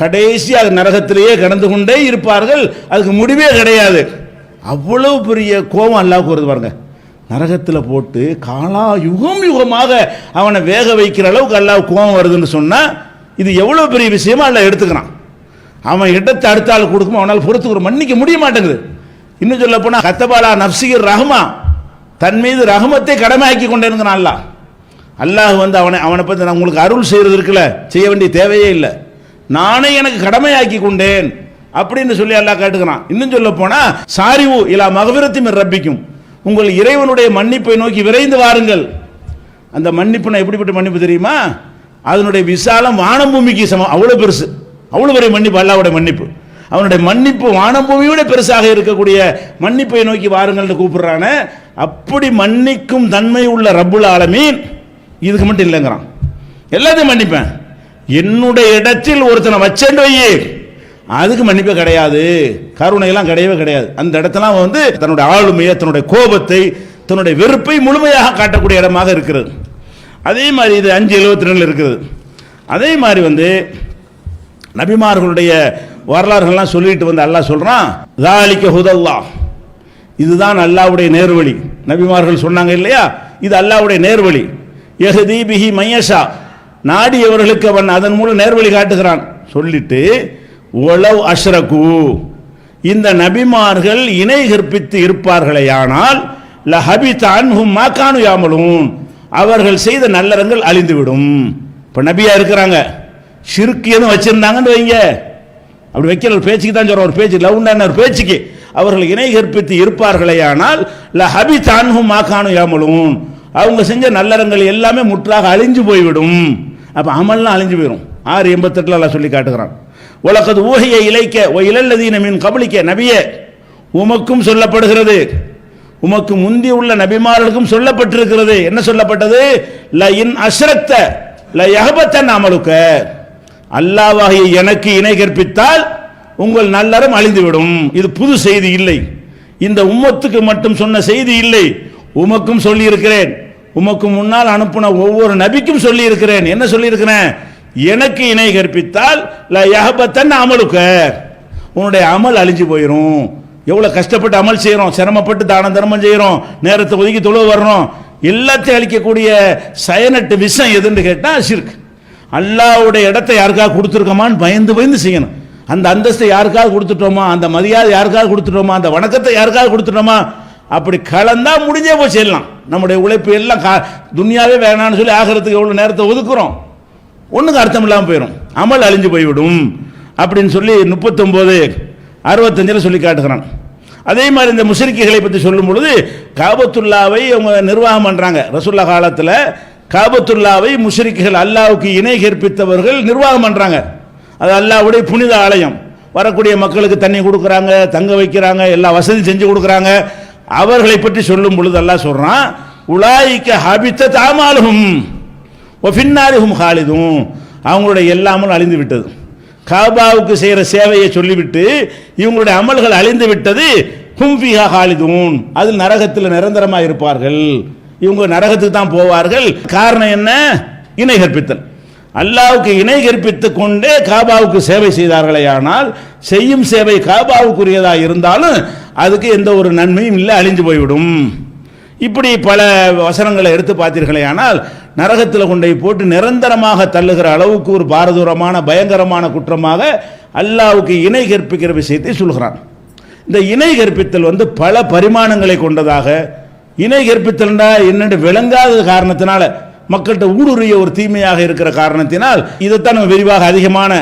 கடைசியாக அது நரகத்திலேயே கடந்து கொண்டே இருப்பார்கள். அதுக்கு முடிவே கிடையாது. அவ்வளவு பெரிய கோபம் அல்லாவுக்கு வருது பாருங்க. நரகத்தில் போட்டு காலா யுகம் யுகமாக அவனை வேக வைக்கிற அளவுக்கு அல்லாஹ் கோபம் வருதுன்னு சொன்னால் இது எவ்வளோ பெரிய விஷயமா இல்லை எடுத்துக்கிறான். அவன் இடத்தை அடுத்த ஆள் கொடுக்கும் அவனால் பொறுத்துக்கிற மன்னிக்க முடிய மாட்டேங்குது. இன்னும் சொல்ல போனால் கத்தபாலா நப்சிகர் ரஹ்மா தன் மீது ரஹமத்தை கடமையாக்கி கொண்டேருங்கிறான் அல்லாஹ் அல்லாஹ் வந்து அவனை அவனை பற்றி நான் உங்களுக்கு அருள் செய்கிறது இருக்குல்ல? செய்ய வேண்டிய தேவையே இல்லை. நானே எனக்கு கடமையாக்கி கொண்டேன் அப்படின்னு சொல்லி அல்லாஹ் கேட்டுக்கிறான். இன்னும் சொல்ல போனால் சாரிவு இலா மகவிரத்தி ரப்பிக்கும். உங்கள் இறைவனுடைய மன்னிப்பை நோக்கி விரைந்து வாருங்கள். அந்த மன்னிப்புனா எப்படிப்பட்ட மன்னிப்பு தெரியுமா? அதனுடைய விசாலம் வானபூமிக்கு சமம். அவ்வளோ பெருசு. அவ்வளோ பெரிய மன்னிப்பு அல்லாவுடைய மன்னிப்பு. அவனுடைய மன்னிப்பு வானபூமியோட பெருசாக இருக்கக்கூடிய மன்னிப்பை நோக்கி வாருங்கள்னு கூப்பிடுறான. அப்படி மன்னிக்கும் தன்மை உள்ள ரப்புல் ஆலமீன் இதுக்கு மட்டும் இல்லைங்கிறான். எல்லாத்தையும் மன்னிப்பேன். என்னுடைய இடத்தில் ஒருத்தனை வச்சேன் வையே. அதுக்கு மன்னிப்பே கிடையாது. கருணையெல்லாம் கிடையவே கிடையாது. அந்த இடத்தெல்லாம் அவன் வந்து தன்னுடைய ஆளுமையை தன்னுடைய கோபத்தை தன்னுடைய வெறுப்பை முழுமையாக காட்டக்கூடிய இடமாக இருக்கிறது. அதே மாதிரி இது அஞ்சு எழுபத்தி ரெண்டில் இருக்குது. அதே மாதிரி வந்து நபிமார்களுடைய வரலாறுகள்லாம் சொல்லிட்டு வந்து அல்லாஹ் சொல்கிறான் தாலிக்க ஹுதல்லா இதுதான் அல்லாவுடைய நேர்வழி. நபிமார்கள் சொன்னாங்க இல்லையா? இது அல்லாவுடைய நேர்வழி. எஹதி பிஹி மையஷா நாடியவர்களுக்கு அவன் அதன் மூலம் நேர்வழி காட்டுகிறான். சொல்லிட்டு ஒளவ் அஷ்ரகு. இந்த நபிமார்கள் இணை கற்பித்து இருப்பார்களேயானால் லஹபி தான் மாக்கானு யாமலும் அவர்கள் செய்த நல்லறங்கள் அழிந்துவிடும். இப்போ நபியா இருக்கிறாங்க. ஷிர்க் எதுவும் வச்சிருந்தாங்கன்னு வைங்க. அப்படி வைக்கிற ஒரு பேச்சுக்கு தான் சொல்கிறோம் ஒரு பேச்சு லவ்ண்டான ஒரு பேச்சுக்கு. அவர்கள் இணை கற்பித்து இருப்பார்களேயானால் ல ஹபி தான்ஹும் மாக்கானும் ஏமலும் அவங்க செஞ்ச நல்லறங்கள் எல்லாமே முற்றாக அழிஞ்சு போய்விடும். அப்போ அமல்லாம் அழிஞ்சு போயிடும் ஆறு எண்பத்தெட்டில் எல்லாம் சொல்லி காட்டுகிறான். உலகது ஊகையை இழைக்க ஓ இளல்லதீன மீன் கபலிக்க. நபியே உமக்கும் சொல்லப்படுகிறது. உமக்கு முந்தி உள்ள நபிமார்களுக்கும் சொல்லப்பட்டிருக்கிறது. என்ன சொல்லப்பட்டது? ல இன் அஸ்ரக்த ல யஹபத்தன் அமலுக்க அல்லாவாகிய எனக்கு இணை கற்பித்தால் உங்கள் நல்லறம் அழிந்துவிடும். இது புது செய்தி இல்லை. இந்த உம்மத்துக்கு மட்டும் சொன்ன செய்தி இல்லை. உமக்கும் சொல்லி இருக்கிறேன் உமக்கு முன்னால் அனுப்பின ஒவ்வொரு நபிக்கும் சொல்லி இருக்கிறேன் என்ன சொல்லியிருக்கிறேன்? எனக்கு இணை கற்பித்தால் ல யஹபத்தன் அமலுக்க உன்னுடைய அமல் அழிஞ்சு போயிடும் எவ்வளோ கஷ்டப்பட்டு அமல் செய்கிறோம் சிரமப்பட்டு தான தர்மம் செய்கிறோம் நேரத்தை ஒதுக்கி தொழுவு வர்றோம் எல்லாத்தையும் அழிக்கக்கூடிய சயனட்டு விஷம் எதுன்னு கேட்டால் ஷிர்க் அல்லாவுடைய இடத்த யாருக்காவது கொடுத்துருக்கோமான்னு பயந்து பயந்து செய்யணும். அந்த அந்தஸ்தை யாருக்காவது கொடுத்துட்டோமா அந்த மரியாதை யாருக்காவது கொடுத்துட்டோமா அந்த வணக்கத்தை யாருக்காவது கொடுத்துட்டோமா அப்படி கலந்தா முடிஞ்சே போய் செய்யலாம். நம்முடைய உழைப்பு எல்லாம் கா துன்யாவே வேணான்னு சொல்லி ஆகிறதுக்கு எவ்வளோ நேரத்தை ஒதுக்குறோம். ஒன்றுக்கு அர்த்தம் இல்லாமல் போயிடும் அமல் அழிஞ்சு போய்விடும். அப்படின்னு சொல்லி முப்பத்தொம்போது அறுபத்தஞ்சில் சொல்லி காட்டுகிறான். அதே மாதிரி இந்த முஷரிக்குகளை பற்றி சொல்லும் பொழுது காபத்துல்லாவை அவங்க நிர்வாகம் பண்ணுறாங்க ரசுல்லா காலத்தில் காபத்துல்லாவை முஷரிக்குகள் அல்லாவுக்கு இணை கற்பித்தவர்கள் நிர்வாகம் பண்ணுறாங்க அது அல்லாவுடைய புனித ஆலயம். வரக்கூடிய மக்களுக்கு தண்ணி கொடுக்குறாங்க தங்க வைக்கிறாங்க எல்லா வசதியும் செஞ்சு கொடுக்குறாங்க. அவர்களை பற்றி சொல்லும் பொழுது அல்லாஹ் சொல்கிறான் உலாய்க்க ஹபித்த தாமாலும் ஒஃபின்னாரிஹும் ஹாலிதும் அவங்களுடைய எல்லாமும் அழிந்து விட்டது. காபாவுக்கு செய்கிற சேவையை சொல்லிவிட்டு இவங்களுடைய அமல்கள் அழிந்து விட்டது கும்பிஹா ஹாலிதூன். அதில் நரகத்தில் நிரந்தரமாக இருப்பார்கள். இவங்க நரகத்துக்கு தான் போவார்கள். காரணம் என்ன? இணை கற்பித்தல். அல்லாவுக்கு இணை கற்பித்து கொண்டே காபாவுக்கு சேவை செய்தார்களே ஆனால் செய்யும் சேவை காபாவுக்குரியதாக இருந்தாலும் அதுக்கு எந்த ஒரு நன்மையும் இல்லை அழிஞ்சு போய்விடும். இப்படி பல வசனங்களை எடுத்து பார்த்தீர்களே ஆனால் நரகத்தில் கொண்டை போட்டு நிரந்தரமாக தள்ளுகிற அளவுக்கு ஒரு பாரதூரமான பயங்கரமான குற்றமாக அல்லாவுக்கு இணை கற்பிக்கிற விஷயத்தை சொல்கிறான். இந்த இணை கற்பித்தல் வந்து பல பரிமாணங்களை கொண்டதாக இணை கற்பித்தல்னா என்னென்று விளங்காத காரணத்தினால மக்கள்கிட்ட ஊடுருவிய ஒரு தீமையாக இருக்கிற காரணத்தினால் இதைத்தான் நம்ம விரிவாக அதிகமான